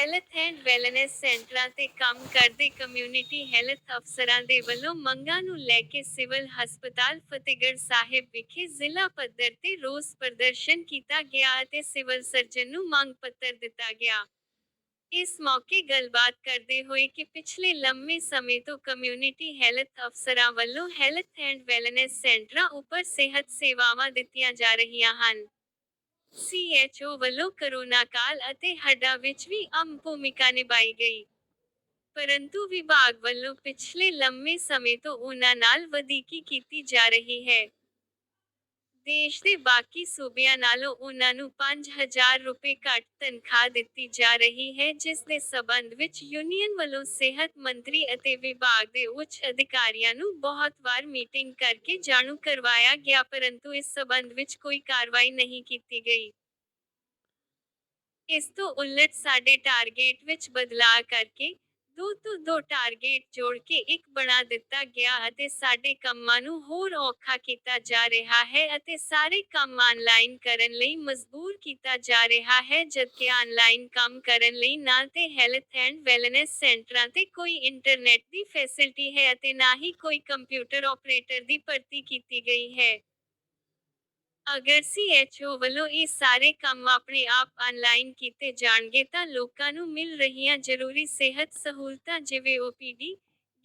Health and wellness ਸੈਂਟਰਾਂ ਤੇ ਕੰਮ ਕਰਦੇ ਕਮਿਊਨਿਟੀ ਹੈਲਥ ਅਫਸਰਾਂ ਦੇ ਵੱਲੋਂ ਮੰਗਾਂ ਨੂੰ ਲੈ ਕੇ ਸਿਵਲ ਹਸਪਤਾਲ ਫਤਿਹਗੜ੍ਹ ਸਾਹਿਬ ਵਿਖੇ ਜ਼ਿਲ੍ਹਾ ਪੱਧਰ ਤੇ ਰੋਸ ਪ੍ਰਦਰਸ਼ਨ ਕੀਤਾ ਗਿਆ ਅਤੇ ਸਿਵਲ ਸਰਜਨ ਨੂੰ ਮੰਗ ਪੱਤਰ ਦਿੱਤਾ ਗਿਆ। ਇਸ ਮੌਕੇ ਗੱਲਬਾਤ ਕਰਦੇ ਹੋਏ ਕਿ ਪਿਛਲੇ ਲੰਮੇ ਸਮੇਂ ਤੋਂ ਕਮਿਊਨਿਟੀ ਹੈਲਥ ਅਫਸਰਾਂ ਵੱਲੋਂ ਹੈਲਥ ਐਂਡ ਵੈਲਨੈਸ ਸੈਂਟਰਾਂ ਉੱਪਰ ਸਿਹਤ ਸੇਵਾਵਾਂ ਦਿੱਤੀਆਂ ਜਾ ਰਹੀਆਂ ਹਨ। ਸੀਐਚਓ ਵੱਲੋਂ ਕਰੋਨਾ ਕਾਲ ਅਤੇ ਹੱਡਾਂ ਵਿੱਚ ਵੀ ਅਮ ਭੂਮਿਕਾ ਨਿਭਾਈ ਗਈ। ਪਰੰਤੂ ਵਿਭਾਗ ਵੱਲੋਂ ਪਿਛਲੇ ਲੰਮੇ ਸਮੇਂ ਤੋਂ ਉਹਨਾਂ ਨਾਲ ਵਧੀਕੀ ਕੀਤੀ ਜਾ ਰਹੀ ਹੈ। ਦੇਸ਼ ਦੇ ਬਾਕੀ ਸੂਬਿਆਂ ਨਾਲੋਂ ਉਨ੍ਹਾਂ ਨੂੰ 5000 ਰੁਪਏ ਘੱਟ ਤਨਖਾਹ ਦਿੱਤੀ ਜਾ ਰਹੀ ਹੈ, ਜਿਸ ਦੇ ਸਬੰਧ ਵਿੱਚ ਯੂਨੀਅਨ ਵੱਲੋਂ ਸਿਹਤ ਮੰਤਰੀ ਅਤੇ ਵਿਭਾਗ ਦੇ ਉੱਚ ਅਧਿਕਾਰੀਆਂ ਨੂੰ ਬਹੁਤ ਵਾਰ ਮੀਟਿੰਗ ਕਰਕੇ ਜਾਣੂ ਕਰਵਾਇਆ ਗਿਆ, ਪਰੰਤੂ ਇਸ ਸਬੰਧ ਵਿੱਚ ਕੋਈ ਕਾਰਵਾਈ ਨਹੀਂ ਕੀਤੀ ਗਈ। ਇਸ ਤੋਂ ਉਲਟ ਸਾਡੇ ਟਾਰਗੇਟ ਵਿੱਚ ਬਦਲਾਅ ਕਰਕੇ ਦੋ ਤੋਂ ਦੋ ਟਾਰਗੇਟ ਜੋੜ ਕੇ ਇੱਕ ਬਣਾ ਦਿੱਤਾ ਗਿਆ ਅਤੇ ਸਾਡੇ ਕੰਮਾਂ ਨੂੰ ਹੋਰ ਔਖਾ ਕੀਤਾ ਜਾ ਰਿਹਾ ਹੈ ਅਤੇ ਸਾਰੇ ਕੰਮ ਆਨਲਾਈਨ ਕਰਨ ਲਈ ਮਜਬੂਰ ਕੀਤਾ ਜਾ ਰਿਹਾ ਹੈ, ਜਦਕਿ ਆਨਲਾਈਨ ਕੰਮ ਕਰਨ ਲਈ ਨਾ ਤੇ ਹੈਲਥ ਐਂਡ ਵੈਲਨੈਸ ਸੈਂਟਰਾਂ ਤੇ ਕੋਈ ਇੰਟਰਨੈਟ ਦੀ ਫੈਸਿਲਿਟੀ ਹੈ ਅਤੇ ਨਾ ਹੀ ਕੋਈ ਕੰਪਿਊਟਰ ਆਪਰੇਟਰ ਦੀ ਭਰਤੀ ਕੀਤੀ ਗਈ ਹੈ। ਅਗਰ ਸੀਐਚਓ ਵੱਲੋਂ ਇਹ ਸਾਰੇ ਕੰਮ ਆਪਣੇ ਆਪ ਆਨਲਾਈਨ ਕੀਤੇ ਜਾਣਗੇ ਤਾਂ ਲੋਕਾਂ ਨੂੰ ਮਿਲ ਰਹੀਆਂ ਜ਼ਰੂਰੀ ਸਿਹਤ ਸਹੂਲਤਾਂ ਜਿਵੇਂ ਓਪੀਡੀ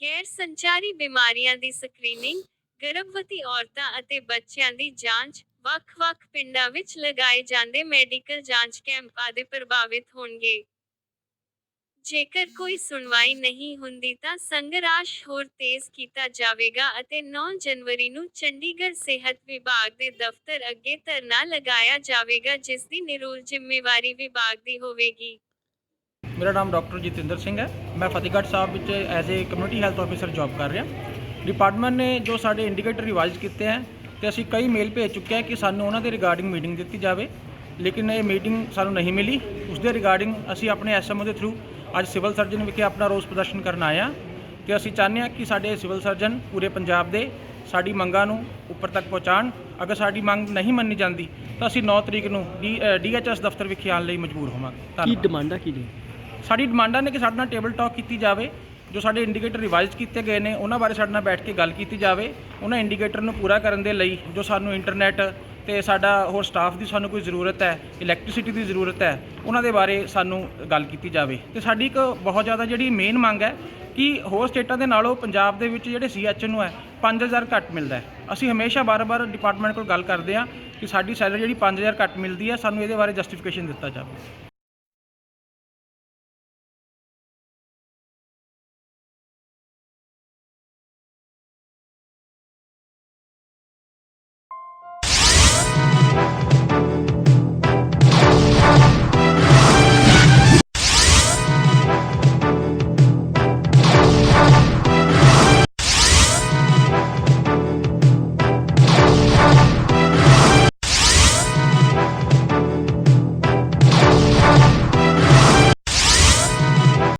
ਗੈਰ ਸੰਚਾਰੀ ਬਿਮਾਰੀਆਂ ਦੀ ਸਕਰੀਨਿੰਗ ਗਰਭਵਤੀ ਔਰਤਾਂ ਅਤੇ ਬੱਚਿਆਂ ਦੀ ਜਾਂਚ, ਵੱਖ-ਵੱਖ ਪਿੰਡਾਂ ਵਿੱਚ ਲਗਾਏ ਜਾਂਦੇ ਮੈਡੀਕਲ ਜਾਂਚ ਕੈਂਪ ਆਦਿ ਪ੍ਰਭਾਵਿਤ ਹੋਣਗੇ। ਜੇਕਰ ਕੋਈ ਸੁਣਵਾਈ ਨਹੀਂ ਹੁੰਦੀ ਤਾਂ ਸੰਘਰਸ਼ ਹੋਰ ਤੇਜ਼ ਕੀਤਾ ਜਾਵੇਗਾ ਅਤੇ 9 ਜਨਵਰੀ ਨੂੰ ਚੰਡੀਗੜ੍ਹ ਸਿਹਤ ਵਿਭਾਗ ਦੇ ਦਫ਼ਤਰ ਅੱਗੇ ਧਰਨਾ ਲਗਾਇਆ ਜਾਵੇਗਾ, ਜਿਸ ਦੀ ਨਿਰੂਲ ਜ਼ਿੰਮੇਵਾਰੀ ਵਿਭਾਗ ਦੀ ਹੋਵੇਗੀ। ਮੇਰਾ ਨਾਮ ਡਾਕਟਰ ਜਤਿੰਦਰ ਸਿੰਘ ਹੈ। ਮੈਂ ਫਤਿਹਗੜ੍ਹ ਸਾਹਿਬ ਵਿੱਚ as a community health officer job ਕਰ ਰਿਹਾ। ਡਿਪਾਰਟਮੈਂਟ ਨੇ ਜੋ ਸਾਡੇ ਇੰਡੀਕੇਟਰ ਰਿਵਾਈਜ਼ ਕੀਤੇ ਹੈ ਤੇ ਅਸੀਂ ਕਈ ਮੇਲ ਭੇਜ ਚੁੱਕੇ ਹਾਂ ਕਿ ਸਾਨੂੰ ਉਹਨਾਂ ਦੇ ਰਿਗਾਰਡਿੰਗ ਮੀਟਿੰਗ ਦਿੱਤੀ ਜਾਵੇ। ਲੇਕਿਨ ਇਹ ਮੀਟਿੰਗ ਸਾਨੂੰ ਨਹੀਂ ਮਿਲੀ। ਉਸ ਦੇ ਰਿਗਾਰਡਿੰਗ ਅਸੀਂ ਆਪਣੇ ਐਸਐਮਓ ਦੇ ਥਰੂ ਅੱਜ ਸਿਵਲ ਸਰਜਨ ਵਿਖੇ ਆਪਣਾ ਰੋਸ ਪ੍ਰਦਰਸ਼ਨ ਕਰਨ ਆਏ ਹਾਂ ਤੇ ਅਸੀਂ ਚਾਹੁੰਦੇ ਹਾਂ ਕਿ ਸਾਡੇ ਸਿਵਲ ਸਰਜਨ ਪੂਰੇ ਪੰਜਾਬ ਦੇ ਸਾਡੀ ਮੰਗਾਂ ਨੂੰ ਉੱਪਰ ਤੱਕ ਪਹੁੰਚਾਉਣ। ਅਗਰ ਸਾਡੀ ਮੰਗ ਨਹੀਂ ਮੰਨੀ ਜਾਂਦੀ ਤਾਂ ਅਸੀਂ 9 ਤਰੀਕ ਨੂੰ ਡੀਐਚਐਸ ਦਫ਼ਤਰ ਵਿਖੇ ਆਉਣ ਲਈ ਮਜਬੂਰ ਹੋਵਾਂਗੇ। ਕੀ ਧੰਨਵਾਦ। ਡਿਮਾਂਡਾਂ ਕੀ ਨੇ ਸਾਡੀ ਡਿਮਾਂਡਾਂ ਨੇ ਕਿ ਸਾਡੇ ਨਾਲ ਟੇਬਲ ਟਾਕ ਕੀਤੀ ਜਾਵੇ ਜੋ ਸਾਡੇ ਇੰਡੀਕੇਟਰ ਰਿਵਾਈਜ਼ ਕੀਤੇ ਗਏ ਨੇ ਉਹਨਾਂ ਬਾਰੇ ਸਾਡੇ ਨਾਲ ਬੈਠ ਕੇ ਗੱਲ ਕੀਤੀ ਜਾਵੇ ਉਹਨਾਂ ਇੰਡੀਕੇਟਰ ਨੂੰ ਪੂਰਾ ਕਰਨ ਦੇ ਲਈ ਜੋ ਸਾਨੂੰ ਇੰਟਰਨੈਟ ਤੇ ਸਾਡਾ ਹੋਰ ਸਟਾਫ ਦੀ ਸਾਨੂੰ ਕੋਈ ਜ਼ਰੂਰਤ ਹੈ ਇਲੈਕਟ੍ਰਿਸਿਟੀ ਦੀ ਜ਼ਰੂਰਤ ਹੈ, ਉਹਨਾਂ ਦੇ ਬਾਰੇ ਸਾਨੂੰ ਗੱਲ ਕੀਤੀ ਜਾਵੇ। ਤੇ ਸਾਡੀ ਇੱਕ ਬਹੁਤ ਜ਼ਿਆਦਾ ਜਿਹੜੀ ਮੇਨ ਮੰਗ ਹੈ ਕਿ ਹੋਰ ਸਟੇਟਾਂ ਦੇ ਨਾਲੋਂ ਪੰਜਾਬ ਦੇ ਵਿੱਚ ਜਿਹੜੇ ਸੀਐਚ ਨੂੰ ਹੈ 5000 ਘੱਟ ਮਿਲਦਾ ਹੈ। ਅਸੀਂ ਹਮੇਸ਼ਾ ਬਾਰ-ਬਾਰ ਡਿਪਾਰਟਮੈਂਟ ਕੋਲ ਗੱਲ ਕਰਦੇ ਹਾਂ ਕਿ ਸਾਡੀ ਸੈਲਰੀ ਜਿਹੜੀ 5000 ਘੱਟ ਮਿਲਦੀ ਹੈ, ਸਾਨੂੰ ਇਹਦੇ ਬਾਰੇ ਜਸਟੀਫਿਕੇਸ਼ਨ ਦਿੱਤਾ ਜਾਵੇ।